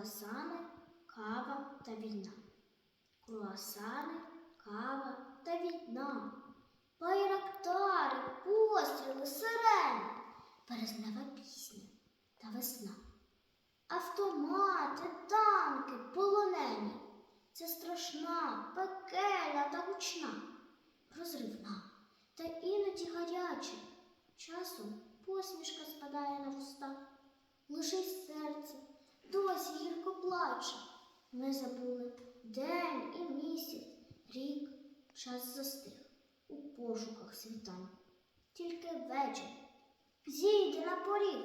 Круасани, кава та війна. Круасани, кава та війна. Байрактари, постріли, сирени, березнева пісня та весна. Автомати, танки, полонені. Це страшна, пекельна та гучна, розривна та іноді гаряча. Часом посмішка спадає на вуста, лише серце плаче. Ми забули день і місяць, рік, час застиг. У пошуках світань. Тільки вечір. Зійде на поріг,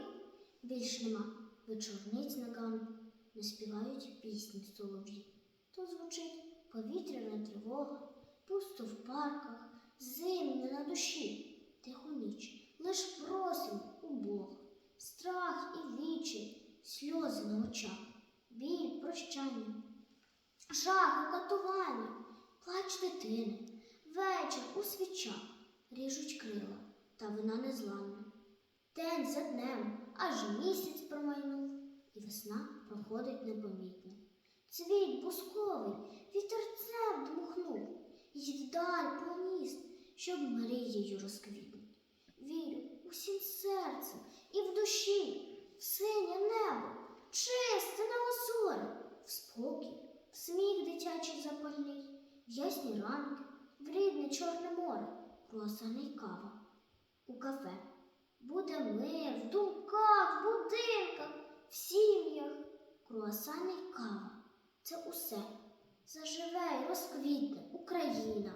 більш нема. Вечорниць ногами, не співають пісні солов'ї. То звучить повітряна тривога, пусто в парках, зимне на душі, тиху ніч, лиш просимо у Бога, страх і вічі, сльози на очах, прощання, жах і катування, плач дитини, вечір у свічах, ріжуть крила, та вона незламна. День за днем, аж місяць промайнув, і весна проходить непомітно. Цвіт бусковий вітерцем дмухнув, і вдаль поніс, щоб мрією розквітнуть. Вірю усім серцем і в душі, в синє небо, чисте на озоре, в спокій, в сміх дитячий запальний, в ясні ранки, в рідне Чорне море, круасани й кава. У кафе буде мир в думках, в будинках, в сім'ях, круасани кава. Це усе заживе і розквітне Україна.